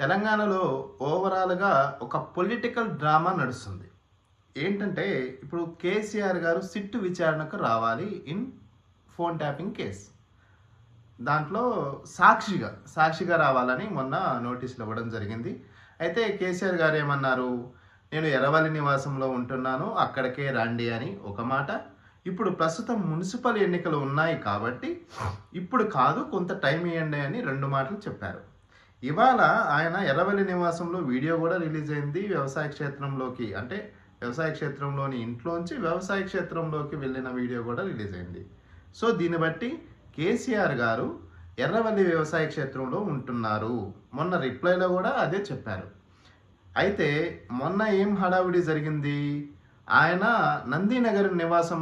తెలంగాణలో ఓవరాల్గా ఒక పొలిటికల్ డ్రామా నడుస్తుంది. ఏంటంటే ఇప్పుడు కేసీఆర్ గారు సిట్టు విచారణకు రావాలి ఇన్ ఫోన్ ట్యాపింగ్ కేస్. దాంట్లో సాక్షిగా సాక్షిగా రావాలని మొన్న నోటీసులు ఇవ్వడం జరిగింది. అయితే కేసీఆర్ గారు ఏమన్నారు? నేను ఎర్రవల్లి నివాసంలో ఉంటున్నాను అక్కడికే రండి అని ఒక మాట. ఇప్పుడు ప్రస్తుతం మున్సిపల్ ఎన్నికలు ఉన్నాయి కాబట్టి ఇప్పుడు కాదు కొంత టైం ఇవ్వండి అని రెండు మాటలు చెప్పారు. ఇవాళ ఆయన ఎర్రవల్లి నివాసంలో వీడియో కూడా రిలీజ్ అయింది వ్యవసాయ క్షేత్రంలోకి. అంటే వ్యవసాయ క్షేత్రంలోని ఇంట్లోంచి వ్యవసాయ క్షేత్రంలోకి వెళ్ళిన వీడియో కూడా రిలీజ్ అయింది. సో దీన్ని బట్టి కేసీఆర్ గారు ఎర్రవల్లి వ్యవసాయ క్షేత్రంలో ఉంటున్నారు. మొన్న రిప్లైలో కూడా అదే చెప్పారు. అయితే మొన్న ఏం హడావిడి జరిగింది? ఆయన నందినగర్ నివాసం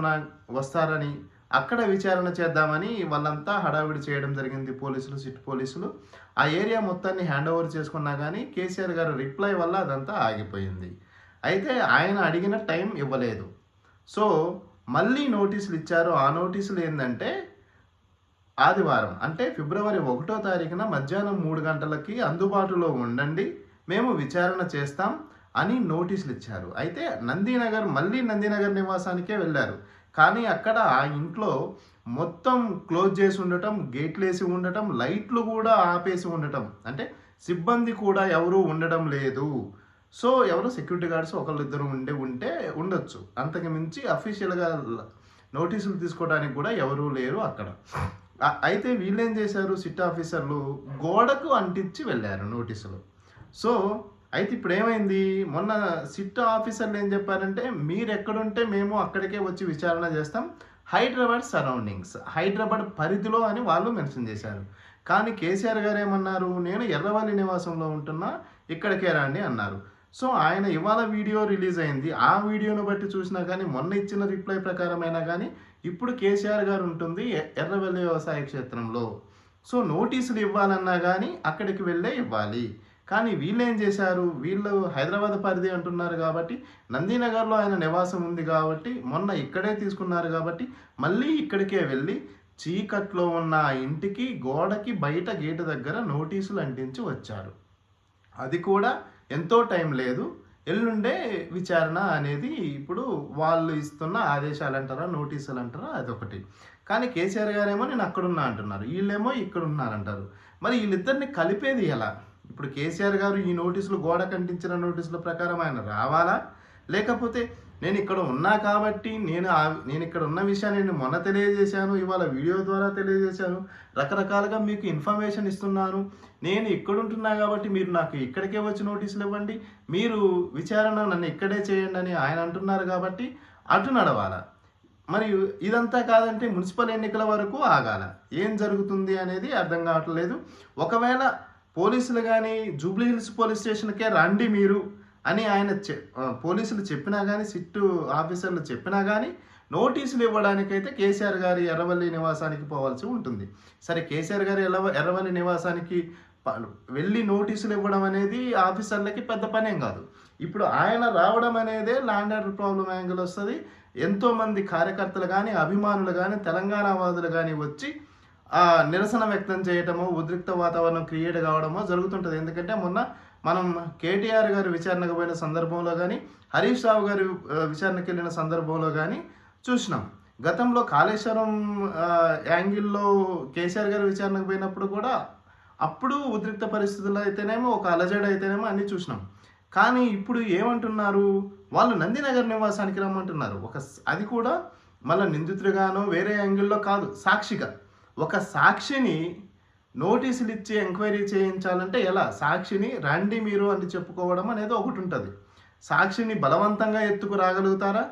వస్తారని అక్కడ విచారణ చేద్దామని వాళ్ళంతా హడావిడి చేయడం జరిగింది. పోలీసులు సిట్ పోలీసులు. ఆ ఏరియా మొత్తాన్ని హ్యాండ్ ఓవర్ చేసుకున్నా కానీ కేసీఆర్ గారు రిప్లై వల్ల అదంతా ఆగిపోయింది. అయితే ఆయన అడిగిన టైం ఇవ్వలేదు. సో మళ్ళీ నోటీసులు ఇచ్చారు. ఆ నోటీసులు ఏంటంటే ఆదివారం అంటే ఫిబ్రవరి ఒకటో తారీఖున మధ్యాహ్నం మూడు గంటలకి అందుబాటులో ఉండండి మేము విచారణ చేస్తాం అని నోటీసులు ఇచ్చారు. అయితే నందీనగర్ మళ్ళీ నందీనగర్ నివాసానికే వెళ్ళారు. కానీ అక్కడ ఆ ఇంట్లో మొత్తం క్లోజ్ చేసి ఉండటం గేట్లు వేసి ఉండటం లైట్లు కూడా ఆపేసి ఉండటం. అంటే సిబ్బంది కూడా ఎవరు ఉండడం లేదు. సో ఎవరు సెక్యూరిటీ గార్డ్స్ ఒకళ్ళిద్దరు ఉండే ఉంటే ఉండొచ్చు. అంతకు మించి అఫీషియల్గా నోటీసులు తీసుకోవడానికి కూడా ఎవరూ లేరు అక్కడ. అయితే వీళ్ళేం చేశారు? సిట్ ఆఫీసర్లు గోడకు అంటించి వెళ్ళారు నోటీసులు. సో అయితే ఇప్పుడు ఏమైంది మొన్న సిట్ ఆఫీసర్లు ఏం చెప్పారంటే మీరు ఎక్కడుంటే మేము అక్కడికే వచ్చి విచారణ చేస్తాం. హైదరాబాద్ సరౌండింగ్స్. హైదరాబాద్ పరిధిలో అని వాళ్ళు మెన్షన్ చేశారు. కానీ కేసీఆర్ గారు ఏమన్నారు? నేను ఎర్రవల్లి నివాసంలో ఉంటున్నా. ఇక్కడికే రండి అన్నారు. సో ఆయన ఇవాళ వీడియో రిలీజ్ అయింది. ఆ వీడియోను బట్టి చూసినా కానీ మొన్న ఇచ్చిన రిప్లై ప్రకారమైనా కానీ ఇప్పుడు కేసీఆర్ గారు ఉంటుంది ఎ- ఎర్రవల్లి వ్యవసాయ క్షేత్రంలో. సో నోటీసులు ఇవ్వాలన్నా కానీ అక్కడికి వెళ్ళే ఇవ్వాలి. కానీ వీళ్ళు ఏం చేశారు? వీళ్ళు హైదరాబాద్ పరిధి అంటున్నారు కాబట్టి నందీనగర్లో ఆయన నివాసం ఉంది కాబట్టి మొన్న ఇక్కడే తీసుకున్నారు కాబట్టి మళ్ళీ ఇక్కడికే వెళ్ళి చీకట్లో ఉన్న ఆ ఇంటికి గోడకి బయట గేటు దగ్గర నోటీసులు అంటించి వచ్చారు. అది కూడా ఎంతో టైం లేదు. ఎల్లుండే విచారణ అనేది ఇప్పుడు వాళ్ళు ఇస్తున్న ఆదేశాలు అంటారా నోటీసులు అంటారా అదొకటి. కానీ కేసీఆర్ గారేమో నేను అక్కడున్నా అంటున్నారు. వీళ్ళేమో ఇక్కడ ఉన్నారంటారు మరి వీళ్ళిద్దరిని కలిపేది ఎలా? ఇప్పుడు కేసీఆర్ గారు ఈ నోటీసులు గోడ కంటించిన నోటీసుల ప్రకారం ఆయన రావాలా? లేకపోతే నేను ఇక్కడ ఉన్నా కాబట్టి నేను ఆ- నేను ఇక్కడ ఉన్న విషయాన్ని నేను మొన్న తెలియజేశాను ఇవాళ వీడియో ద్వారా తెలియజేశాను రకరకాలుగా మీకు ఇన్ఫర్మేషన్ ఇస్తున్నాను. నేను ఇక్కడ ఉంటున్నా కాబట్టి మీరు నాకు ఇక్కడికే వచ్చి నోటీసులు ఇవ్వండి. మీరు విచారణ నన్ను ఇక్కడే చేయండి అని ఆయన అంటున్నారు కాబట్టి అటు నడవాలా? మరి ఇదంతా కాదంటే మున్సిపల్ ఎన్నికల వరకు ఆగాల. ఏం జరుగుతుంది అనేది అర్థం కావట్లేదు. ఒకవేళ పోలీసులు కానీ జూబ్లీ హిల్స్ పోలీస్ స్టేషన్కే రండి మీరు అని ఆయన చె- పోలీసులు చెప్పినా కానీ సిట్టు ఆఫీసర్లు చెప్పినా కానీ నోటీసులు ఇవ్వడానికైతే కేసీఆర్ గారి ఎర్రవల్లి నివాసానికి పోవాల్సి ఉంటుంది. సరే కేసీఆర్ గారి ఎర్రవ ఎర్రవల్లి నివాసానికి వెళ్ళి నోటీసులు ఇవ్వడం అనేది ఆఫీసర్లకి పెద్ద పనేం కాదు. ఇప్పుడు ఆయన రావడం అనేదే ల్యాండ్ ఆర్డర్ ప్రాబ్లం యాంగిల్ వస్తుంది. ఎంతోమంది కార్యకర్తలు కానీ అభిమానులు కానీ తెలంగాణ వాదులు కానీ వచ్చి నిరసన వ్యక్తం చేయటము ఉద్రిక్త వాతావరణం క్రియేట్ కావడమో జరుగుతుంటుంది. ఎందుకంటే మొన్న మనం కేటీఆర్ గారు విచారణకు పోయిన సందర్భంలో కానీ హరీష్ రావు గారు విచారణకు వెళ్ళిన సందర్భంలో కానీ చూసినాం. గతంలో కాళేశ్వరం యాంగిల్లో కేసీఆర్ గారు విచారణకు పోయినప్పుడు కూడా అప్పుడు ఉద్రిక్త పరిస్థితుల్లో అయితేనేమో ఒక అలజడి అయితేనేమో అన్నీ చూసినాం. కానీ ఇప్పుడు ఏమంటున్నారు? వాళ్ళు నందినగర్ నివాసానికి రమ్మంటున్నారు. ఒక అది కూడా మళ్ళీ నిందితుడిగానో వేరే యాంగిల్లో కాదు సాక్షిగా. ఒక సాక్షిని నోటీసులు ఇచ్చి ఎంక్వైరీ చేయించాలంటే ఎలా? సాక్షిని రండి మీరు అని చెప్పుకోవడం అనేది ఒకటి ఉంటుంది. సాక్షిని బలవంతంగా ఎత్తుకు రాగలుగుతారా?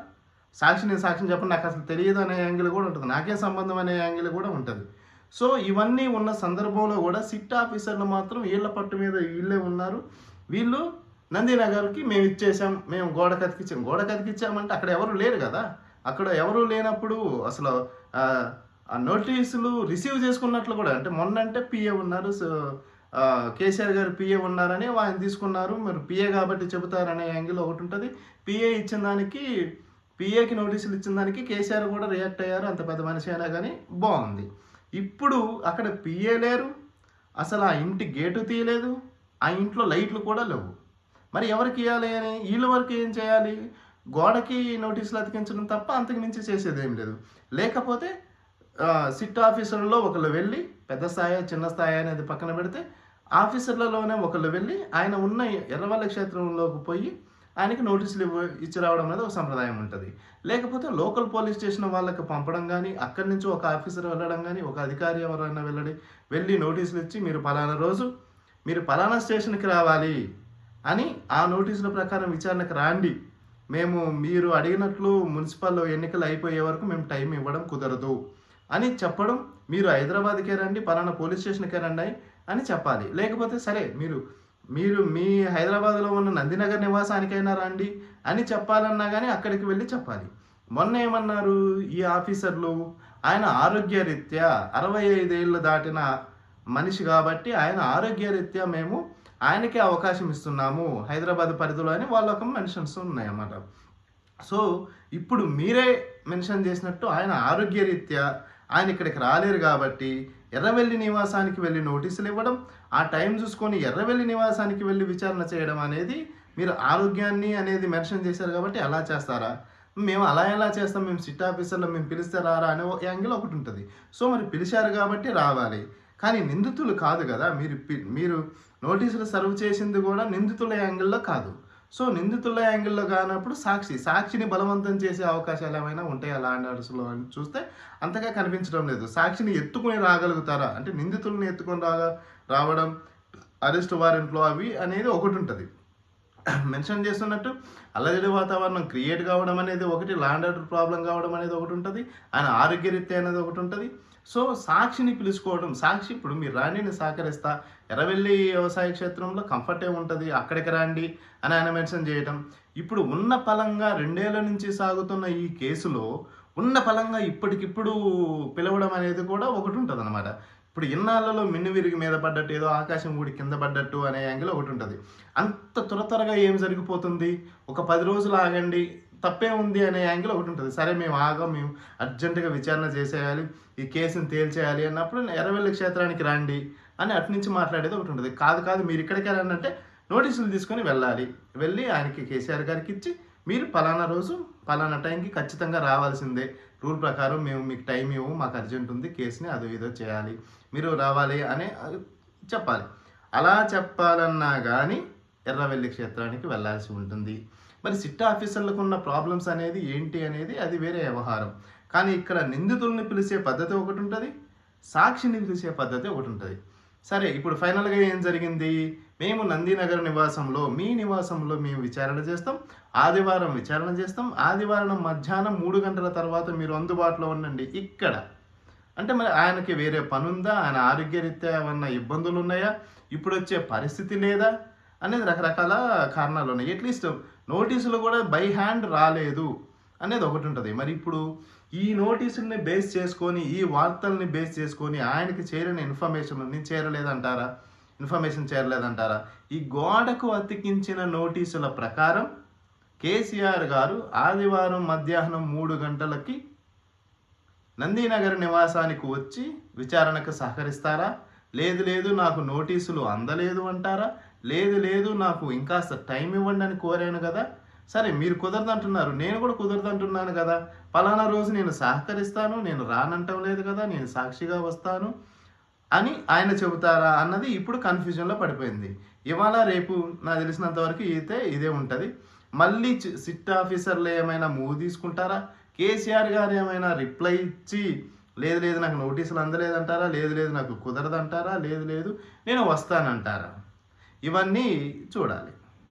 సాక్షిని సాక్షిని చెప్పండి నాకు అసలు తెలియదు అనే యాంగిల్ కూడా ఉంటుంది. నాకే సంబంధం అనే యాంగిల్ కూడా ఉంటుంది. సో ఇవన్నీ ఉన్న సందర్భంలో కూడా సిట్ ఆఫీసర్లు మాత్రం వీళ్ళ పట్టు మీద వీళ్ళే ఉన్నారు. వీళ్ళు నందినగర్కి మేము ఇచ్చేసాం మేము గోడ కతికిచ్చాం గోడ కతికిచ్చామంటే అక్కడ ఎవరు లేరు కదా? అక్కడ ఎవరు లేనప్పుడు అసలు ఆ, నోటీసులు రిసీవ్ చేసుకున్నట్లు కూడా అంటే మొన్న అంటే పిఏ ఉన్నారు సో కేసీఆర్ గారు పిఏ ఉన్నారని ఆయన తీసుకున్నారు. మరి పిఏ కాబట్టి చెబుతారనే యాంగిల్ ఒకటి ఉంటుంది. పిఏ ఇచ్చిన దానికి పిఏకి నోటీసులు ఇచ్చిన దానికి కేసీఆర్ కూడా రియాక్ట్ అయ్యారు. అంత పెద్ద మనిషి అయినా కానీ బాగుంది. ఇప్పుడు అక్కడ పిఏ లేరు. అసలు ఆ ఇంటి గేటు తీయలేదు. ఆ ఇంట్లో లైట్లు కూడా లేవు. మరి ఎవరికి ఇవ్వాలి అని? వీళ్ళ వరకు ఏం చేయాలి? గోడకి నోటీసులు అతికించడం తప్ప అంతకుమించి చేసేది ఏం లేదు. లేకపోతే సిట్ ఆఫీసర్లో ఒకళ్ళు వెళ్ళి పెద్ద స్థాయి చిన్న స్థాయి అనేది పక్కన పెడితే ఆఫీసర్లలోనే ఒకళ్ళు వెళ్ళి ఆయన ఉన్న ఎర్రవల్ల క్షేత్రంలోకి పోయి ఆయనకి నోటీసులు ఇవ్వ ఇచ్చి రావడం అనేది ఒక సంప్రదాయం ఉంటుంది. లేకపోతే లోకల్ పోలీస్ స్టేషన్ వాళ్ళకి పంపడం కానీ అక్కడి నుంచి ఒక ఆఫీసర్ వెళ్ళడం కానీ ఒక అధికారి ఎవరైనా వెళ్ళడి వెళ్ళి నోటీసులు ఇచ్చి మీరు పలానా రోజు మీరు పలానా స్టేషన్కి రావాలి అని ఆ నోటీసుల ప్రకారం విచారణకు రాండి. మేము మీరు అడిగినట్లు మున్సిపల్ ఎన్నికలు అయిపోయే వరకు మేము టైం ఇవ్వడం కుదరదు. అని చెప్పడం మీరు హైదరాబాద్కే రండి పలానా పోలీస్ స్టేషన్కే రండి అని చెప్పాలి. లేకపోతే సరే మీరు మీరు మీ హైదరాబాద్లో ఉన్న నందినగర్ నివాసానికైనా రండి అని చెప్పాలన్నా కానీ అక్కడికి వెళ్ళి చెప్పాలి. మొన్న ఏమన్నారు ఈ ఆఫీసర్లు? ఆయన ఆరోగ్యరీత్యా అరవై ఐదేళ్ళు దాటిన మనిషి కాబట్టి ఆయన ఆరోగ్యరీత్యా మేము ఆయనకే అవకాశం ఇస్తున్నాము హైదరాబాద్ పరిధిలో అని వాళ్ళ ఒక మెన్షన్స్ ఉన్నాయన్నమాట. సో ఇప్పుడు మీరే మెన్షన్ చేసినట్టు ఆయన ఆరోగ్యరీత్యా ఆయన ఇక్కడికి రాలేరు కాబట్టి ఎర్రవెల్లి నివాసానికి వెళ్ళి నోటీసులు ఇవ్వడం ఆ టైం చూసుకొని ఎర్రవెల్లి నివాసానికి వెళ్ళి విచారణ చేయడం అనేది మీరు ఆరోగ్యాన్ని అనేది మెన్షన్ చేశారు కాబట్టి అలా చేస్తారా? మేము అలా ఎలా చేస్తాం? మేము సిట్ ఆఫీసర్లో మేము పిలిస్తే రారా అనే యాంగిల్ ఒకటి ఉంటుంది. సో మరి పిలిచారు కాబట్టి రావాలి. కానీ నిందితులు కాదు కదా మీరు పి- మీరు నోటీసులు సర్వ్ చేసింది కూడా నిందితుల యాంగిల్లో కాదు. సో నిందితుల యాంగిల్లో కానప్పుడు సాక్షి సాక్షిని బలవంతం చేసే అవకాశాలు ఏమైనా ఉంటాయా ల్యాండ్ ఆర్డర్స్లో అని చూస్తే అంతగా కనిపించడం లేదు. సాక్షిని ఎత్తుకుని రాగలుగుతారా? అంటే నిందితుల్ని ఎత్తుకొని రాగా రావడం అరెస్ట్ వారెంట్లో అవి అనేది ఒకటి ఉంటుంది. మెన్షన్ చేస్తున్నట్టు అల్లజడి వాతావరణం క్రియేట్ కావడం అనేది ఒకటి ల్యాండ్ ఆర్డర్ ప్రాబ్లం కావడం అనేది ఒకటి ఉంటుంది. ఆయన ఆరోగ్యరీత్యా అనేది ఒకటి ఉంటుంది. సో సాక్షిని పిలుచుకోవడం సాక్షి ఇప్పుడు మీరు రాండిని సహకరిస్తా ఎర్రవెల్లి వ్యవసాయ క్షేత్రంలో కంఫర్టే ఉంటుంది అక్కడికి రాండి అని ఆయన మెన్షన్ చేయడం ఇప్పుడు ఉన్న పలంగా రెండేళ్ళ నుంచి సాగుతున్న ఈ కేసులో ఉన్న పలంగా ఇప్పటికిప్పుడు పిలవడం అనేది కూడా ఒకటి ఉంటుంది అనమాట ఇప్పుడు ఇన్నాళ్ళలో మిన్ను విరిగి మీద పడ్డట్టు ఏదో ఆకాశం ఊడి కింద పడ్డట్టు అనే యాంగిల్ ఒకటి ఉంటుంది. అంత త్వర త్వరగా ఏం జరిగిపోతుంది? ఒక పది రోజులు ఆగండి తప్పే ఉంది అనే యాంగిల్ ఒకటి ఉంటుంది. సరే మేము ఆగా మేము అర్జెంటుగా విచారణ చేసేయాలి ఈ కేసుని తేల్చేయాలి అన్నప్పుడు ఎర్రవెల్లి క్షేత్రానికి రండి అని అటు నుంచి మాట్లాడేది ఒకటి ఉంటుంది. కాదు కాదు మీరు ఇక్కడికే రండి అంటే నోటీసులు తీసుకొని వెళ్ళాలి. వెళ్ళి ఆయనకి కేసీఆర్ గారికి ఇచ్చి మీరు పలానా రోజు పలానా టైంకి ఖచ్చితంగా రావాల్సిందే. రూల్ ప్రకారం మేము మీకు టైం ఇవ్వము మాకు అర్జెంట్ ఉంది కేసుని అదో ఇదో చేయాలి. మీరు రావాలి అని చెప్పాలి. అలా చెప్పాలన్నా కానీ ఎర్రవెల్లి క్షేత్రానికి వెళ్ళాల్సి ఉంటుంది. మరి సిట్ ఆఫీసర్లకు ఉన్న ప్రాబ్లమ్స్ అనేది ఏంటి అనేది అది వేరే వ్యవహారం. కానీ ఇక్కడ నిందితుల్ని పిలిచే పద్ధతి ఒకటి ఉంటుంది సాక్షిని పిలిచే పద్ధతి ఒకటి ఉంటుంది. సరే ఇప్పుడు ఫైనల్గా ఏం జరిగింది? మేము నందినగర్ నివాసంలో మీ నివాసంలో మేము విచారణ చేస్తాం ఆదివారం విచారణ చేస్తాం ఆదివారం మధ్యాహ్నం మూడు గంటల తర్వాత మీరు అందుబాటులో ఉండండి ఇక్కడ. అంటే మరి ఆయనకి వేరే పనుందా? ఆయన ఆరోగ్యరీత్యా ఏమన్నా ఇబ్బందులు ఉన్నాయా ఇప్పుడు వచ్చే పరిస్థితి లేదా? అనేది రకరకాల కారణాలు ఉన్నాయి అట్లీస్ట్ నోటీసులు కూడా బై హ్యాండ్ రాలేదు అనేది ఒకటి ఉంటుంది. మరి ఇప్పుడు ఈ నోటీసుల్ని బేస్ చేసుకొని ఈ వార్తల్ని బేస్ చేసుకొని ఆయనకి చేరిన ఇన్ఫర్మేషన్ చేరలేదంటారా? ఇన్ఫర్మేషన్ చేరలేదంటారా? ఈ గోడకు అతికించిన నోటీసుల ప్రకారం కేసీఆర్ గారు ఆదివారం మధ్యాహ్నం మూడు గంటలకి నందీనగర్ నివాసానికి వచ్చి విచారణకు సహకరిస్తారా? లేదు లేదు నాకు నోటీసులు అందలేదు అంటారా? లేదు లేదు నాకు ఇంకాస్త టైం ఇవ్వండి అని కోరాను కదా. సరే మీరు కుదరదంటున్నారు. నేను కూడా కుదరదంటున్నాను కదా. పలానా రోజు నేను సహకరిస్తాను నేను రానంటం లేదు కదా నేను సాక్షిగా వస్తాను అని ఆయన చెబుతారా అన్నది ఇప్పుడు కన్ఫ్యూజన్లో పడిపోయింది. ఇవాళ రేపు నాకు తెలిసినంత వరకు అయితే ఇదే ఉంటుంది. మళ్ళీ సిట్ ఆఫీసర్లు ఏమైనా మూవ్ తీసుకుంటారా? కేసీఆర్ గారు ఏమైనా రిప్లై ఇచ్చి లేదు లేదు నాకు నోటీసులు అందలేదంటారా? లేదు లేదు నాకు కుదరదంటారా? లేదు లేదు నేను వస్తానంటారా? ఇవన్నీ చూడాలి.